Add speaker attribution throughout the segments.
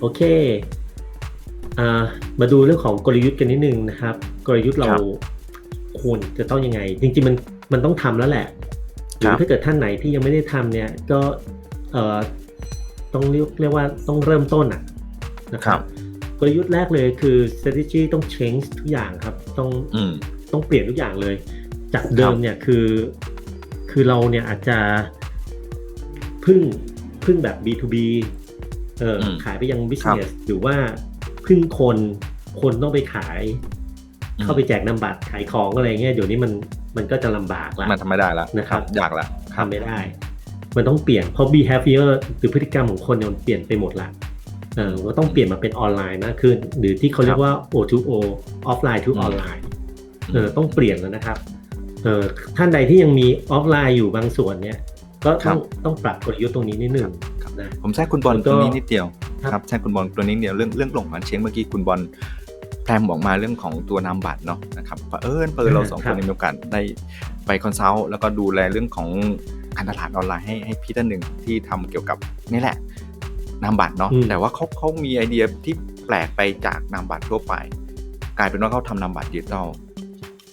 Speaker 1: โอเคอ่ามาดูเรื่องของกลยุทธ์กันนิดนึงนะครับ กลยุทธ์เรา
Speaker 2: ครับ
Speaker 1: ควรจะต้องยังไง จริงๆมันมันต้องทำแล้วแหละหรื
Speaker 2: ครั
Speaker 1: อบถ้าเกิดท่านไหนที่ยังไม่ได้ทำเนี่ย ก็เอ่อต้องเรียกเรียกว่าต้องเริ่มต้นอะนะค
Speaker 2: ครั
Speaker 1: รับบกลยุทธ์แรกเลยคือ strategy ต้อง change ทุกอย่างครับ ต้อง
Speaker 2: อืม
Speaker 1: ต้องเปลี่ยนทุกอย่างเลย จากเดิมเนี่ยคือ คือเราเนี่ยอาจจะพึ่งพึ่งแบบ B2B เอออ
Speaker 2: ม
Speaker 1: ขายไปยัง business หรือว่าพึ่งคนคนต้องไปขาย
Speaker 2: อืม
Speaker 1: เข้าไปแจกนำบัตรขายของอะไรเงี้ยเดี๋ยวนี้มันมันก็จะลำบากละ
Speaker 2: มันทำไม่ได้แล้ว
Speaker 1: นะครับ
Speaker 2: ยากแล้ว
Speaker 1: ทำไม่ได้ มันต้องเปลี่ยนเพราะ behavior หรือพฤติกรรมของคนเนี่ยมันเปลี่ยนไปหมดละเออก็ต้องเปลี่ยนมาเป็นออนไลน์มากขึ้น หรือที่เขาเรียกว่า O2O offline to
Speaker 2: อืม
Speaker 1: online เออต้องเปลี่ยนแล้วนะครับเออท่านใดที่ยังมีออฟไลน์อยู่บางส่วนเนี่ย ก็ต้องต้องปรับกลยุทธ์ตรงนี้นิดหนึ่ง
Speaker 2: ครับ
Speaker 1: นะ
Speaker 2: ผมแทรกคุณบอล
Speaker 1: แล้ว
Speaker 2: ต
Speaker 1: ก็
Speaker 2: รงนี้นิดเดียว
Speaker 1: ครับ
Speaker 2: ครับแทรกคุณบอลตัวนี้นิดเดียวเรื่องเรื่องหลงมันเชงเมื่อกี้คุณบอลแพรมบอกมาเรื่องของตัวนามบัตรเนาะนะครับเผอิญเปิดเราสองคนมีโอกาสได้ไปคอนซัลท์แล้วก็ดูแลเรื่องของการตลาดออนไลน์ให้ให้พี่ท่านหนึ่งที่ทำเกี่ยวกับนี่แหละนามบัตรเนาะ
Speaker 1: อืม
Speaker 2: แต่ว่าเขาเขามีไอเดียที่แปลกไปจากนามบัตรทั่วไป กลายเป็นว่าเขาทำนามบัตรดิจิตอล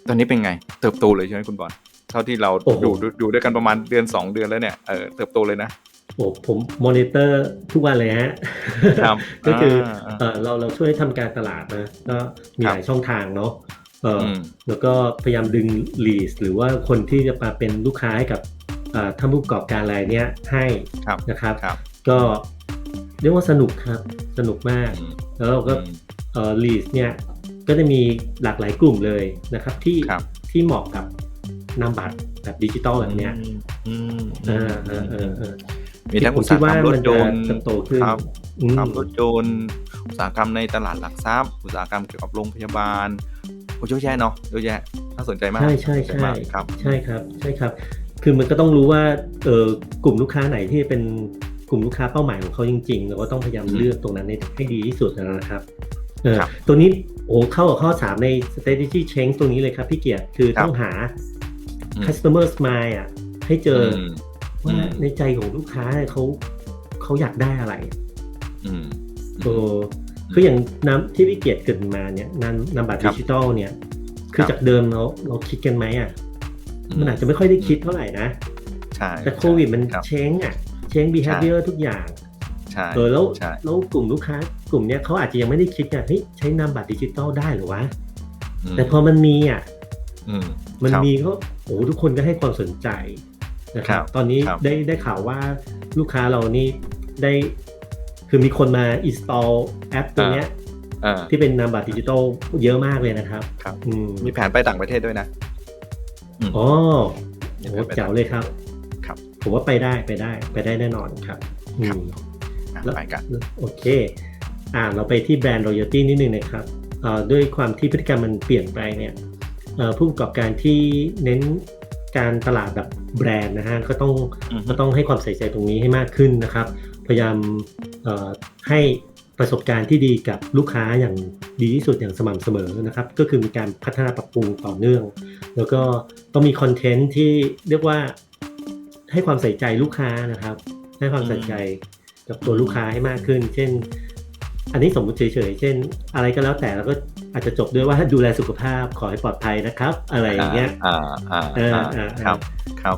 Speaker 2: ตอนนี้เป็นไง เติบโตเลยใช่ไหมคุณบอลเท่าที่เรา
Speaker 1: โอ้โห
Speaker 2: ดูดูดูด้วยกันประมาณเดือนสองเดือนแล้วเนี่ยเออเติบโตเลยนะ
Speaker 1: โอ้ผมมอนิเตอร์ทุกวันเลยฮะ
Speaker 2: ครับ
Speaker 1: ก็คืออาเอ
Speaker 2: อ่า
Speaker 1: อเราเราช่วยทำการตลาดนะก็มี
Speaker 2: ครับ
Speaker 1: หลายช่องทางเนาะเอออ
Speaker 2: ม
Speaker 1: แล้วก็พยายามดึง lead หรือว่าคนที่จะมาเป็นลูกค้าให้กับเอ่อท่านผู้ประกอบการรายเนี้ยให้
Speaker 2: ครับ
Speaker 1: นะครับ
Speaker 2: ครับ
Speaker 1: ก็เรียกว่าสนุกครับสนุกมาก
Speaker 2: อืม
Speaker 1: แล้วเราก็
Speaker 2: อืม
Speaker 1: เอ่อ lead เนี่ยก็จะมีหลากหลายกลุ่มเลยนะครับที่
Speaker 2: ครับ
Speaker 1: ที่เหมาะกับนามบัตรแบบดิจิตอลแบบเนี้ย
Speaker 2: อืม
Speaker 1: เออเออเออเออ
Speaker 2: มีทั้ง
Speaker 1: ผ
Speaker 2: อุ
Speaker 1: ม
Speaker 2: ต
Speaker 1: คิ
Speaker 2: สา
Speaker 1: ด
Speaker 2: หกร
Speaker 1: ว่าร
Speaker 2: มรถ
Speaker 1: มัน
Speaker 2: ย
Speaker 1: จะ
Speaker 2: นต์
Speaker 1: เติบโตขึ้น
Speaker 2: ครับ
Speaker 1: อืม
Speaker 2: ครับรถยนต์อุตสาหกรรมในตลาดหลักทรัพย์ อุตสาหกรรมเกี่ยวกับโรงพยาบาลโอ้เยอะแยะเนาะเยอะแยะน่าสนใจมาก
Speaker 1: ใช่ใช่
Speaker 2: น่าสน
Speaker 1: ใช่
Speaker 2: มากครับ
Speaker 1: ใช่ครับใช่ครับ คือมันก็ต้องรู้ว่าเออกลุ่มลูกค้าไหนที่เป็นกลุ่มลูกค้าเป้าหมายของเขาจริงๆเราก็ต้องพยายาม
Speaker 2: อืม
Speaker 1: เลือกตรงนั้นให้ให้ดีที่สุดนะครับเออ
Speaker 2: ครับ
Speaker 1: ตัวนี้โอ้เข้ากับข้อ 3 ใน strategy change ตรงนี้เลยครับพี่เกียรติคือ
Speaker 2: ครับ
Speaker 1: ต้องหา
Speaker 2: อืม
Speaker 1: customer smile อะให้เจออ
Speaker 2: ม
Speaker 1: ว่า
Speaker 2: อืม
Speaker 1: ในใจของลูกค้าเนี่ยเขาเขาอยากได้อะไร
Speaker 2: อืม
Speaker 1: โอ้คืออย่างน้ำที่พี่เกียรติเกริดมาเนี่ยนามนามบัตร
Speaker 2: ครั
Speaker 1: ดิ
Speaker 2: บ
Speaker 1: จิตอลเนี่ย คือ
Speaker 2: ครับ
Speaker 1: จากเดิมเราเราคิดกันไหมอะ มันอาจจะไม่ค่อยได้คิดเท่าไหร่นะ
Speaker 2: ใช่
Speaker 1: แต่โควิดมัน
Speaker 2: ครับ
Speaker 1: เช้งอะ เช้ง behavior ทุกอย่าง
Speaker 2: ใช่
Speaker 1: เออแล้ว
Speaker 2: ใช่
Speaker 1: แล้วกลุ่มลูกค้ากลุ่มเนี้ยเขาอาจจะยังไม่ได้คิดไงเฮ้ยใช้นามบัตรดิจิตอลได้เหรือวะ
Speaker 2: ม
Speaker 1: แต่พอมันมีอะ
Speaker 2: อืม
Speaker 1: มัน
Speaker 2: ครับ
Speaker 1: มีก็โอ้ทุกคนก็ให้ความสนใจ นะครั
Speaker 2: ครับบ
Speaker 1: ตอนนี้
Speaker 2: ครับ
Speaker 1: ได้ได้ข่าวว่าลูกค้าเรานี่ได้ คือมีคนมา install แอปตัวเนี้ย
Speaker 2: อ่า
Speaker 1: ที่เป็นนามบัตรดิจิตอลเยอะมากเลยนะครับ
Speaker 2: ครับ
Speaker 1: อืม
Speaker 2: มีแผนไปต่างประเทศด้วยนะม
Speaker 1: อ๋อ
Speaker 2: มี
Speaker 1: โห
Speaker 2: แผนไป
Speaker 1: เจ๋วเลยครับ
Speaker 2: ครับ
Speaker 1: ผมว่าไปได้ไปได้ไปได้แน่นอนครับอืม
Speaker 2: อะ
Speaker 1: แล้ว
Speaker 2: ไปกัน
Speaker 1: โอเค อ่าเราไปที่แบรนด์ loyalty นิดนึงนะครับเอ่อด้วยความที่พฤติกรรมมันเปลี่ยนไปเนี่ยเอ่อผู้ประกอบการที่เน้น การตลาดแบบแบรนด์นะฮะก็ต้อง
Speaker 2: อือฮึ
Speaker 1: ก็ต้องให้ความใส่ใจตรงนี้ให้มากขึ้นนะครับ พยายามเอ่อให้ประสบการณ์ที่ดีกับลูกค้าอย่างดีที่สุดอย่างสม่ำเสมอนะครับ ก็คือมีการพัฒนาปรับปรุงต่อเนื่อง แล้วก็ต้องมีคอนเทนต์ที่เรียกว่าให้ความใส่ใจลูกค้านะครับ ให้ความใส่ใจกับตัวลูกค้าให้มากขึ้น เช่น อันนี้สมมติเฉยๆ เช่น อะไรก็แล้วแต่แล้วก็อาจจะจบด้วยว่าดูแลสุขภาพขอให้ปลอดภัยนะครับ อะไรอย่างเงี้ย
Speaker 2: อ่าอ่า
Speaker 1: เออ
Speaker 2: อ่า
Speaker 1: อ่า
Speaker 2: ครับครับ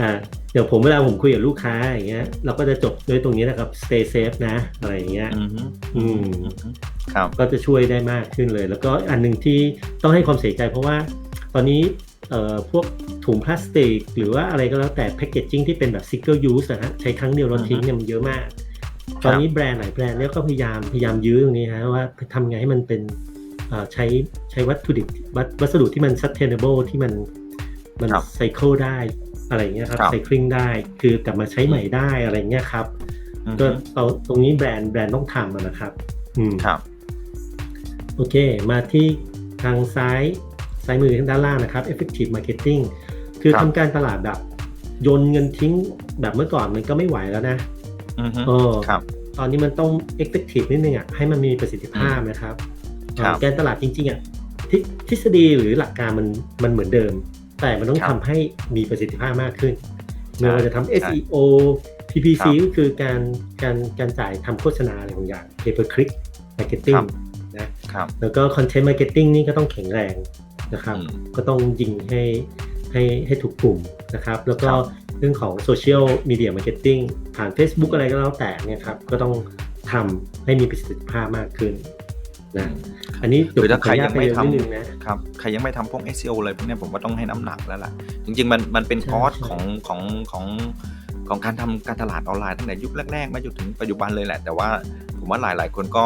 Speaker 1: อ่าเดี๋ยวผมเวลาผมคุยกับลูกค้าอย่างเงี้ยเราก็จะจบด้วยตรงนี้นะครับ stay safe นะ อะไรอย่างเงี้ย
Speaker 2: อืมฮึ
Speaker 1: อืม
Speaker 2: อืมฮึครับ
Speaker 1: ก็จะช่วยได้มากขึ้นเลย แล้วก็อันหนึ่งที่ต้องให้ความใส่ใจเพราะว่าตอนนี้เอ่อพวกถุงพลาสติก หรือว่าอะไรก็แล้วแต่แพ c เกจจิ้งที่เป็นแบบ single use นะฮะใช้ครั้งเดียวเราทิ้งเนี่ยมันเยอะมาก ตอนนี้แบรนด์หลายแบรนด์เนี่ยก็พยายามพยายามยื้อตรงนี้ฮะว่าทำไงให้มันเป็นเอ่อใช้ใช้วัตถุดิบวัสวัสดุที่มัน sustainable ที่มันมัน
Speaker 2: ครับ
Speaker 1: ไซเคิลได้อะไรอย่างเงี้ยครับ
Speaker 2: ครับ
Speaker 1: ไซคลิงได้คือกลับมาใช้ใหม่ได้อะไรอย่างเงี้ยครับ
Speaker 2: อืม
Speaker 1: ก็
Speaker 2: ฮึ
Speaker 1: เอาตรงนี้แบรนด์แบรนด์ต้องทำอะนะครับ อืม
Speaker 2: ครับ
Speaker 1: โอเค มาที่ทางซ้ายซ้ายมือทางด้านล่างนะครับ effective marketing คือ
Speaker 2: ครับ
Speaker 1: ทำการตลาดแบบโยนเงินทิ้งแบบเมื่อก่อนมันก็ไม่ไหวแล้วนะ
Speaker 2: อืมฮึ
Speaker 1: เออ
Speaker 2: ครับ
Speaker 1: ตอนนี้มันต้อง effective นิดนึงอะให้มันมีประสิทธิภาพนะครับ
Speaker 2: ครับ
Speaker 1: เอ่อการตลาดจริงๆอะทฤทฤษฎีหรือหลักการมันมันเหมือนเดิม แต่มันต้อง
Speaker 2: ครับ
Speaker 1: ทำให้มีประสิทธิภาพมากขึ้น
Speaker 2: ใช่
Speaker 1: ไม่ว่าจะทำ
Speaker 2: ใช่
Speaker 1: SEO PPC
Speaker 2: ครับ
Speaker 1: ก็คือการการการจ่ายทำโฆษณาอะไรบางอย่าง pay per click
Speaker 2: ครั
Speaker 1: marketing
Speaker 2: บ
Speaker 1: นะครับแล้วก็ content marketing นี่ก็ต้องแข็งแรงนะครับ
Speaker 2: อืม
Speaker 1: ก็ต้องยิงให้ให้ให้ถูกกลุ่มนะครับ แล้วก็
Speaker 2: ครับ
Speaker 1: เรื่องของ social media marketing ผ่าน Facebook อะไรก็แล้วแต่เนี่ยครับก็ต้องทำให้มีประสิทธิภาพมากขึ้นนะอันนี้
Speaker 2: คือถ้าใครยังไม่ทำ
Speaker 1: เดี๋วผขออนุญาตปเร็วนิดนึงนะ
Speaker 2: ครับใครยังไม่ทำพวก SEO อะไรพวกเนี้ยผมว่าต้องให้น้ำหนักแล้วล่ะ จริงๆ มันมันเป็น
Speaker 1: ใช่
Speaker 2: คอร์ส
Speaker 1: ใช่
Speaker 2: ของของของของการทำการตลาดออนไลน์ตั้งแต่ยุคแรกๆมาจนถึงปัจจุบันเลยแหละ แต่ว่าผมว่าหลายๆ คนก็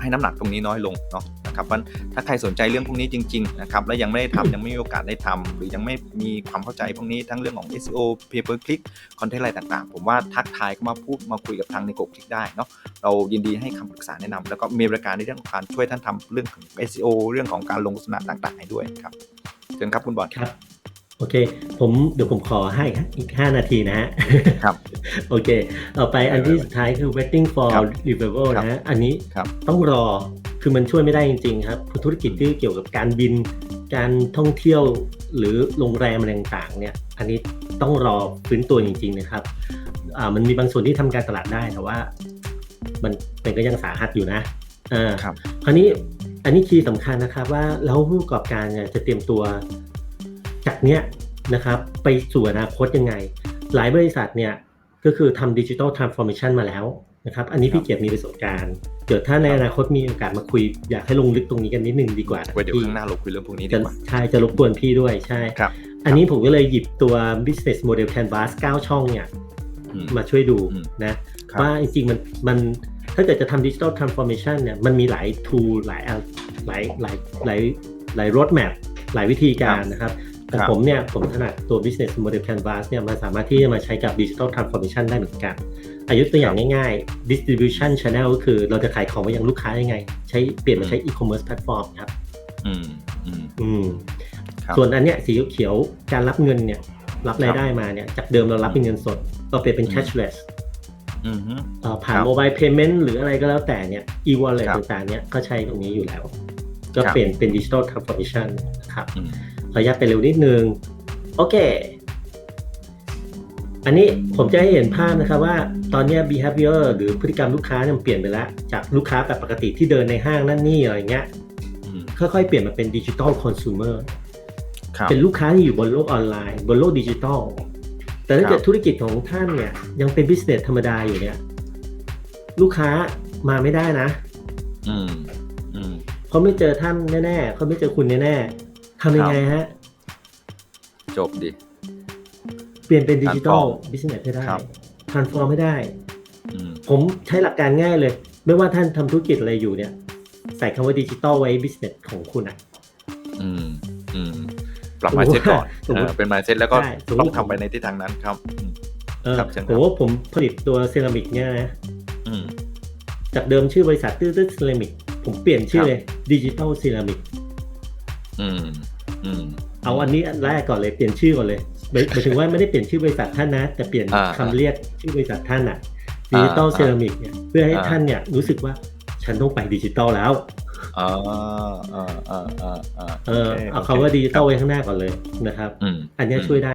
Speaker 2: ให้น้ำหนักตรงนี้น้อยลงเนาะ นะครับมันถ้าใครสนใจเรื่องพวกนี้จริงๆนะครับและยังไม่ได้ทำยังไม่มีโอกาสได้ทำหรือยังไม่มีความเข้าใจพวกนี้ทั้งเรื่องของ SEO pay per click คอนเทนต์อะไรต่างๆ ผมว่าทักทายก็มาพูดมาคุยกับทางในกคลิกได้เนาะเรายินดีให้คำปรึกษาแนะนำแล้วก็มีบริการในเรื่องของการช่วยท่านทำเรื่องของ SEO เรื่องของการลงโฆษณาต่างๆให้ด้วยครับเชิญครับคุณบอล
Speaker 1: ครับโอเค ผมเดี๋ยวผมขอให้อีก 5 นาทีนะฮะ
Speaker 2: ครับ
Speaker 1: โอเค ต่อไปอันที่สุดท้ายคือ waiting for
Speaker 2: ครับ
Speaker 1: revival
Speaker 2: ครับ
Speaker 1: นะฮะ อันนี้
Speaker 2: ครับ
Speaker 1: ต้องรอ คือมันช่วยไม่ได้จริงๆครับธุรกิจที่เกี่ยวกับการบิน การท่องเที่ยวหรือโรงแรมอะไรต่างๆเนี่ยอันนี้ต้องรอฟื้นตัวจริง ๆ นะครับอ่ามันมีบางส่วนที่ทำการตลาดได้แต่ว่า มันเป็นก็ยังสาหัสอยู่นะอ่า
Speaker 2: ครับ
Speaker 1: คราวนี้อันนี้คีย์สำคัญนะครับว่าแล้วผู้ประกอบการเนี่ยจะเตรียมตัวจากเนี้ยนะครับ ไปสู่อนาคตยังไง หลายบริษัทเนี่ยก็คือทำดิจิทัลทรานส์ฟอร์เมชันมาแล้ว นะครับ อันนี้พี่เกียรติมีประสบการณ์เดี๋ยวถ้าในอนาคตมีโอกาสมาคุยอยากให้ลงลึกตรงนี้กันนิดนึงดีกว่า
Speaker 2: ไว้เดี๋ยว
Speaker 1: พี่
Speaker 2: ข้างหน้าเราคุยเรื่องพวกนี้ดี
Speaker 1: จะ
Speaker 2: กว่า
Speaker 1: ใช่จะรบกวนพี่ด้วยใช่
Speaker 2: ครับ
Speaker 1: อันนี้ผมก็เลยหยิบตัว business model canvas 9 ช่องเนี่ย
Speaker 2: อืม
Speaker 1: มาช่วยดู
Speaker 2: อืม
Speaker 1: นะ
Speaker 2: ครับ
Speaker 1: ว่าจริงๆมันมันถ้าเกิดจะทำดิจิ t a ลทรานส์ฟอร์เมชันเนี่ยมันมีหลาย tool หลายอันหลายหลายหลายหลาย road map หลายวิธีการนะครับแต่
Speaker 2: ครับ
Speaker 1: ผมเนี่ยผมถนัดตัว business model canvas เนี่ยมันสามารถที่จะมาใช้กับ digital transformation ได้เหมือนกัน อายุตัวอย่างง่ายๆ distribution channel ก็คือเราจะขายของไปยังลูกค้ายังไง ใช้เปลี่ยนมาใช้ e-commerce platform ครับ
Speaker 2: อืมอืม
Speaker 1: อืม
Speaker 2: ครับ
Speaker 1: ส่วนอันเนี้ยสีเขียวๆการรับเงินเนี่ย รับรายได้มาเนี่ย จากเดิมเรารับเป็นเงินสดก็เปลี่ยนเป็น
Speaker 2: อืม
Speaker 1: cashless
Speaker 2: อืมฮึ
Speaker 1: เอ่อผ่าน
Speaker 2: ครับ
Speaker 1: โมบายเพย์เมนต์หรืออะไรก็แล้วแต่เนี่ย e-wallet
Speaker 2: ครับ
Speaker 1: ต่างๆเนี่ยก็ใช้ตรงนี้อยู่แล้ว ก็
Speaker 2: ครับ
Speaker 1: เปลี่ยนเป็นดิจิ t a ลทรานส์ฟอร์เมชันนะครับ
Speaker 2: อืม
Speaker 1: ขออนุญาตไปเร็วนิดนึง โอเค อันนี้ผมจะให้เห็นภาพนะครับว่าตอนเนี้ย behavior หรือพฤติกรรมลูกค้าเนี่ยมันเปลี่ยนไปแล้ว จากลูกค้าแบบปกติที่เดินในห้างนั่นนี่อะไรเงี้ย
Speaker 2: อืม
Speaker 1: ค่อยๆ เปลี่ยนมาเป็นดิจิ t a ลคอน sumer
Speaker 2: ครับ
Speaker 1: เป็นลูกค้าที่อยู่บนโลกออนไลน์ บนโลกดิจิทัลแต่ถ้า
Speaker 2: ครับ
Speaker 1: เกิดธุรกิจของท่านเนี่ยยังเป็นบิสเนสธรรมดาอยู่เนี่ย ลูกค้ามาไม่ได้นะ
Speaker 2: อืมอืม
Speaker 1: เขาไม่เจอท่านแน่ๆเขาไม่เจอคุณแน่ๆทำยังไงฮะ
Speaker 2: จบดิ
Speaker 1: เปลี่ยนเป็นดิจิทัล
Speaker 2: Transform
Speaker 1: บิสเนสให้ได้
Speaker 2: ครับ
Speaker 1: ทรานส์ฟอร์มไม่ได้
Speaker 2: อืม
Speaker 1: ผมใช้หลักการง่ายเลย ไม่ว่าท่านทำธุรกิจอะไรอยู่เนี่ย ใส่คำว่าดิจิทัลไว้บิสเนสของคุณอะ
Speaker 2: อืมอืมปรับมาเซ็ตก่อน
Speaker 1: สมมุติ
Speaker 2: เออเป็นมาเซ็ตแล้วก็
Speaker 1: ใช่สมมุติ
Speaker 2: ต้องทำไปในทิศทางนั้นครับอืม
Speaker 1: เออ
Speaker 2: ครับเชิญครับ
Speaker 1: ผมว่าผมผลิตตัวเซรามิกเนี่ยนะ
Speaker 2: อืม
Speaker 1: จากเดิมชื่อบริษัทตื้อๆเซรามิก ผมเปลี่ยนชื่อเลยดิจิทัลเซรามิก
Speaker 2: อืมอืม
Speaker 1: เอาอันนี้อันแรกก่อนเลยเปลี่ยนชื่อก่อนเลยหมายหมายถึงว่าไม่ได้เปลี่ยนชื่อบริษัทท่านนะ แต่เปลี่ยน
Speaker 2: อ่า
Speaker 1: คำเรียกชื่อบริษัทท่านอะดิจิตอล
Speaker 2: อ่า
Speaker 1: เซรามิกเนี่ยเพื่อให้
Speaker 2: อ่า
Speaker 1: ท่านเนี่ยรู้สึกว่าฉันต้องไปดิจิตอลแล้ว
Speaker 2: อ่าอ่าอ่าอ่าอ่า
Speaker 1: เออ
Speaker 2: โค
Speaker 1: เอา
Speaker 2: โคำ
Speaker 1: ว่าดิจิตอลไว้ข้างหน้าก่อนเลยนะครับ
Speaker 2: อืม
Speaker 1: อันเนี้ยช่วยได้